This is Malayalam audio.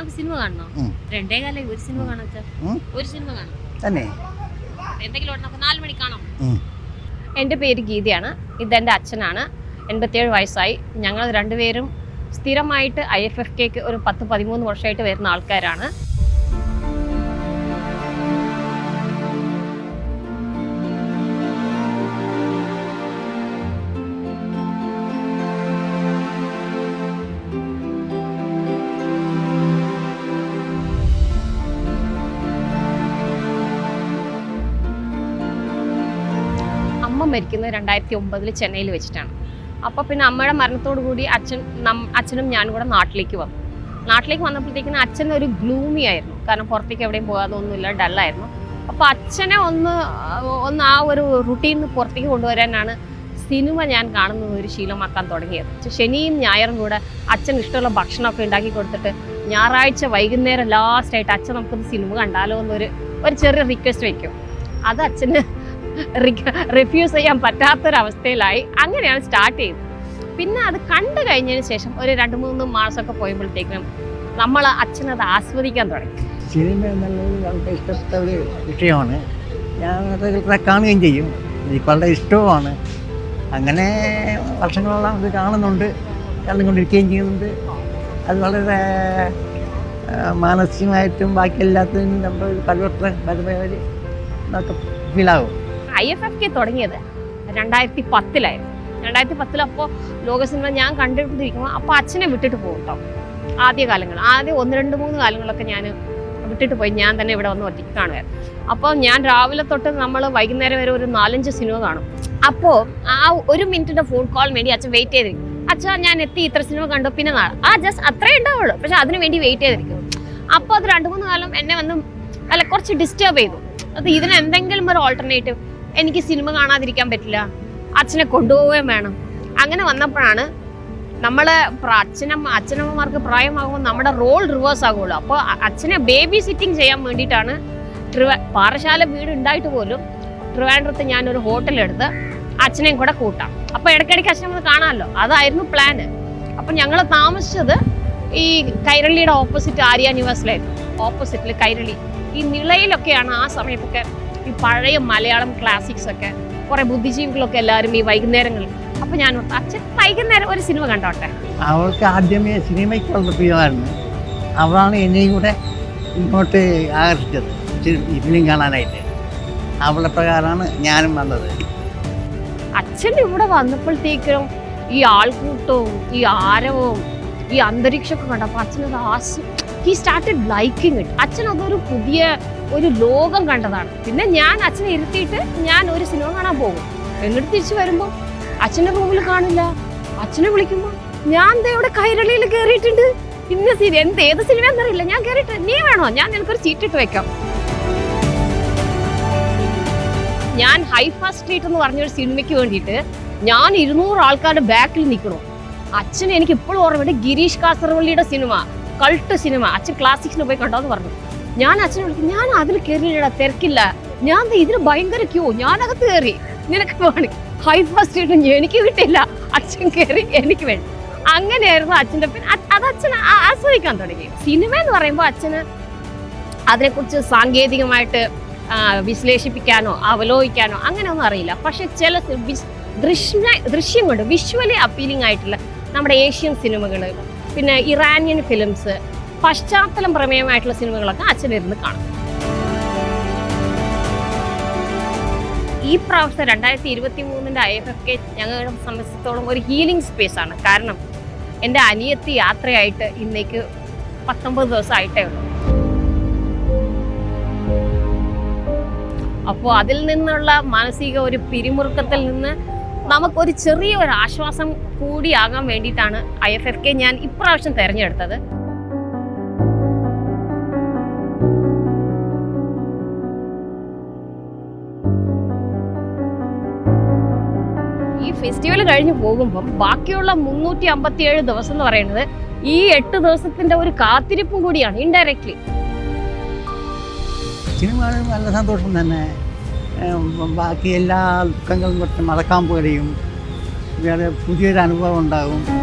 നമുക്ക് സിനിമ കാണണോ? ഉം. രണ്ടേ കാലം ഒരു സിനിമ കാണാം ഒരു സിനിമ കാണാം. തന്നെ. എന്തെങ്കിലും? നമുക്ക് നാല് മണി കാണാം. എന്റെ പേര് ഗീതയാണ്. ഇത് ഇതെന്റെ അച്ഛനാണ്. എൺപത്തിയേഴ് വയസ്സായി. ഞങ്ങൾ രണ്ടുപേരും സ്ഥിരമായിട്ട് ഐ എഫ് എഫ് കെക്ക് ഒരു പത്ത് പതിമൂന്ന് വർഷമായിട്ട് വരുന്ന ആൾക്കാരാണ്. മരിക്കുന്നത് രണ്ടായിരത്തി ഒമ്പതിൽ ചെന്നൈയിൽ വെച്ചിട്ടാണ്. അപ്പോൾ പിന്നെ അമ്മയുടെ മരണത്തോടു കൂടി അച്ഛൻ അച്ഛനും ഞാനും കൂടെ നാട്ടിലേക്ക് വന്നു. നാട്ടിലേക്ക് വന്നപ്പോഴത്തേക്കിന് അച്ഛൻ ഒരു ഗ്ലൂമി ആയിരുന്നു. കാരണം പുറത്തേക്ക് എവിടെയും പോകാതെ ഒന്നുമില്ല ഡല്ലായിരുന്നു. അപ്പോൾ അച്ഛനെ ഒന്ന് ഒന്ന് ആ ഒരു നിന്ന് പുറത്തേക്ക് കൊണ്ടുവരാനാണ് സിനിമ ഞാൻ കാണുന്നത് ഒരു ശീലമാക്കാൻ തുടങ്ങിയത്. ശനിയും ഞായറും കൂടെ അച്ഛൻ ഇഷ്ടമുള്ള ഭക്ഷണമൊക്കെ ഉണ്ടാക്കി കൊടുത്തിട്ട് ഞായറാഴ്ച വൈകുന്നേരം ലാസ്റ്റ് ആയിട്ട് അച്ഛൻ നമുക്കൊന്ന് സിനിമ കണ്ടാലോ എന്നൊരു ഒരു ചെറിയ റിക്വസ്റ്റ് വയ്ക്കും അത് അച്ഛന് റിഫ്യൂസ് ചെയ്യാൻ പറ്റാത്തൊരവസ്ഥയിലായി. അങ്ങനെയാണ് സ്റ്റാർട്ട് ചെയ്തത്. പിന്നെ അത് കണ്ടു കഴിഞ്ഞതിന് ശേഷം ഒരു രണ്ട് മൂന്ന് മാസമൊക്കെ പോയപ്പോഴത്തേക്കും നമ്മൾ അച്ഛനത് ആസ്വദിക്കാൻ തുടങ്ങി. സിനിമ എന്നുള്ളത് നമുക്ക് ഇഷ്ടപ്പെട്ട ഒരു വിഷയമാണ്. ഞാൻ കാണുകയും ചെയ്യും. എനിക്ക് വളരെ ഇഷ്ടവുമാണ്. അങ്ങനെ വർഷങ്ങളോളം ഇത് കാണുന്നുണ്ട്. കണ്ടുകൊണ്ടിരിക്കുകയും ചെയ്യുന്നുണ്ട്. അത് വളരെ മാനസികമായിട്ടും ബാക്കി എല്ലാത്തിനും നമ്മൾ പരിവർത്തനം വരുമ്പോൾ ഫീലാകും ഐ എഫ് എഫ് കെ തുടങ്ങിയത്. രണ്ടായിരത്തി പത്തിലായിരുന്നു രണ്ടായിരത്തി പത്തിൽ അപ്പോൾ ലോക സിനിമ ഞാൻ കണ്ടുകൊണ്ടിരിക്കുമ്പോൾ അപ്പോൾ അച്ഛനെ വിട്ടിട്ട് പോകും കേട്ടോ ആദ്യ കാലങ്ങൾ ആദ്യം ഒന്ന് രണ്ട് മൂന്ന് കാലങ്ങളൊക്കെ ഞാൻ വിട്ടിട്ട് പോയി. ഞാൻ തന്നെ ഇവിടെ വന്ന് ഒറ്റയ്ക്ക് കാണുമായിരുന്നു അപ്പോൾ ഞാൻ രാവിലെ തൊട്ട് നമ്മൾ വൈകുന്നേരം വരെ ഒരു നാലഞ്ച് സിനിമ കാണും. അപ്പോൾ ആ ഒരു മിനിറ്റിന്റെ ഫോൺ കോൾ വേണ്ടി അച്ഛൻ വെയിറ്റ് ചെയ്തിരിക്കും. അച്ഛാ ഞാൻ എത്തി ഇത്ര സിനിമ കണ്ടു. പിന്നെ നാളെ. ആ ജസ്റ്റ് അത്രേ ഉണ്ടാവുള്ളൂ. പക്ഷെ അതിന് വേണ്ടി വെയിറ്റ് ചെയ്തിരിക്കും. അപ്പോൾ അത് രണ്ട് മൂന്ന് കാലം എന്നെ വന്ന് അല്ല കുറച്ച് ഡിസ്റ്റർബ് ചെയ്തു. അത് ഇതിന് എന്തെങ്കിലും ഒരു ഓൾട്ടർനേറ്റീവ് എനിക്ക് സിനിമ കാണാതിരിക്കാൻ പറ്റില്ല. അച്ഛനെ കൊണ്ടുപോവുകയും വേണം. അങ്ങനെ വന്നപ്പോഴാണ് നമ്മളെ അച്ഛനമ്മ അച്ഛനമ്മമാർക്ക് പ്രായമാകുമ്പോൾ നമ്മുടെ റോൾ റിവേഴ്സ് ആകുള്ളൂ അപ്പോൾ അച്ഛനെ ബേബി സിറ്റിംഗ് ചെയ്യാൻ വേണ്ടിയിട്ടാണ് ട്രിവ പാറശാല വീട് ഉണ്ടായിട്ട് പോലും ട്രിവാൻഡ്രത്ത് ഞാനൊരു ഹോട്ടലെടുത്ത് അച്ഛനെയും കൂടെ കൂട്ടാം. അപ്പോൾ ഇടയ്ക്കിടയ്ക്ക് അച്ഛനെ വന്ന് കാണാമല്ലോ. അതായിരുന്നു പ്ലാന് അപ്പം ഞങ്ങൾ താമസിച്ചത് ഈ കൈരളിയുടെ ഓപ്പോസിറ്റ് ആര്യ നിവാസിലായിരുന്നു. ഓപ്പോസിറ്റിൽ കൈരളി. ഈ നിളയിലൊക്കെയാണ് ആ സമയത്തൊക്കെ ഈ പഴയ മലയാളം ക്ലാസിക്സ് ഒക്കെ കുറെ ബുദ്ധിജീവികളൊക്കെ എല്ലാവരും ഈ വൈകുന്നേരങ്ങളിൽ. അപ്പൊ ഞാൻ ഓർത്തു, അച്ഛൻ വൈകുന്നേരം ഒരു സിനിമ കണ്ടോട്ടെ? അവൾക്ക് ആദ്യമേ സിനിമയ്ക്കുള്ള പ്രിയമായിരുന്നു. അവളാണ് എന്നെയും കൂടെ ഇങ്ങോട്ട് ആകർഷിച്ചത്. ഫിലിം കാണാനായിട്ട്. അവളുടെ പ്രകാരമാണ് ഞാനും വന്നത്. അച്ഛൻ ഇവിടെ വന്നപ്പോഴത്തേക്കും ഈ ആൾക്കൂട്ടവും ഈ ആരവവും ഈ അന്തരീക്ഷമൊക്കെ കണ്ടപ്പോൾ അച്ഛനത് as he started liking it അച്ഛൻ അതൊരു പുതിയ ഒരു ലോകം കണ്ടതാണ്. പിന്നെ ഞാൻ അച്ഛനെ ഇരുത്തിയിട്ട് ഞാൻ ഒരു സിനിമ കാണാൻ പോകും. എന്നിട്ട് തിരിച്ചു വരുമ്പോൾ അച്ഛന്റെ റൂമിൽ കാണില്ല. അച്ഛനെ വിളിക്കുമ്പോൾ ഞാൻ ദേ ഇവിടെ കൈരളിയിൽ കയറിയിട്ടുണ്ട് ഇന്ന സിനിമ എന്ത് ഏത് സിനിമ എന്നറിയില്ല ഞാൻ കയറിയിട്ട് നീ വേണോ? ഞാൻ നിനക്കൊരു ചീറ്റിട്ട് വെക്കാം. ഞാൻ ഹൈഫാ സ്ട്രീറ്റ് എന്ന് പറഞ്ഞൊരു സിനിമയ്ക്ക് വേണ്ടിയിട്ട് ഞാൻ ഇരുന്നൂറ് ആൾക്കാരുടെ ബാക്കിൽ നിൽക്കണോ അച്ഛൻ എനിക്ക് ഇപ്പോഴും ഓർമ്മയുണ്ട്. ഗിരീഷ് കാസർവള്ളിയുടെ സിനിമ. Cult cinema. അച്ഛൻ ക്ലാസിക്സിന് പോയി കണ്ടോ എന്ന് പറഞ്ഞു. ഞാൻ അച്ഛനെ വിളിക്കും ഞാൻ അതിൽ കയറിയില്ലടാ തിരക്കില്ല. ഞാൻ ഇതിന് ഭയങ്കര ക്യൂ ഞാനകത്ത് കയറി നിനക്ക് വേണം. ഹൈ സ്ട്രീറ്റ് എനിക്ക് കിട്ടില്ല അച്ഛൻ കയറി എനിക്ക് വേണം അങ്ങനെയായിരുന്നു അച്ഛന്റെ പിന്നെ അത് അച്ഛൻ ആസ്വദിക്കാൻ തുടങ്ങി. സിനിമ എന്ന് പറയുമ്പോൾ അച്ഛന് അതിനെക്കുറിച്ച് സാങ്കേതികമായിട്ട് വിശ്ലേഷിപ്പിക്കാനോ അവലോകിക്കാനോ അങ്ങനെയൊന്നും അറിയില്ല. പക്ഷെ ചില ദൃശ്യ ദൃശ്യം കൊണ്ട് വിഷ്വലി അപ്പീലിംഗ് ആയിട്ടുള്ള നമ്മുടെ ഏഷ്യൻ സിനിമകൾ പിന്നെ ഇറാനിയൻ ഫിലിംസ് പശ്ചാത്തലം പ്രമേയമായിട്ടുള്ള സിനിമകളൊക്കെ അച്ഛനിരുന്ന് കാണും. ഈ പ്രാവശ്യം രണ്ടായിരത്തി ഇരുപത്തി മൂന്നിന്റെ ഐ എഫ് എഫ് കെ ഞങ്ങളുടെ സംബന്ധിച്ചിടത്തോളം ഒരു ഹീലിംഗ് സ്പേസ് ആണ്. കാരണം എന്റെ അനിയത്തി യാത്രയായിട്ട് ഇന്നേക്ക് പത്തൊമ്പത് ദിവസം ആയിട്ടേ ഉള്ളൂ. അപ്പോൾ അതിൽ നിന്നുള്ള മാനസിക ഒരു പിരിമുറുക്കത്തിൽ നിന്ന് നമുക്കൊരു ചെറിയ ഒരു ആശ്വാസം കൂടിയാകാൻ വേണ്ടിയിട്ടാണ് ഐ എഫ് എഫ് കെ ഞാൻ ഇപ്രാവശ്യം തിരഞ്ഞെടുത്തത്. ഈ ഫെസ്റ്റിവൽ കഴിഞ്ഞ് പോകുമ്പം ബാക്കിയുള്ള മുന്നൂറ്റി അമ്പത്തിയേഴ് ദിവസം എന്ന് പറയുന്നത് ഈ എട്ട് ദിവസത്തിന്റെ ഒരു കാത്തിരിപ്പും കൂടിയാണ് ഇൻഡയറക്ട്ലി നല്ല സന്തോഷം തന്നെ. ബാക്കി എല്ലാ ദുഃഖങ്ങളും കുറച്ച് മറക്കാൻ പോലെയും വേറെ പുതിയൊരു അനുഭവം ഉണ്ടാകും.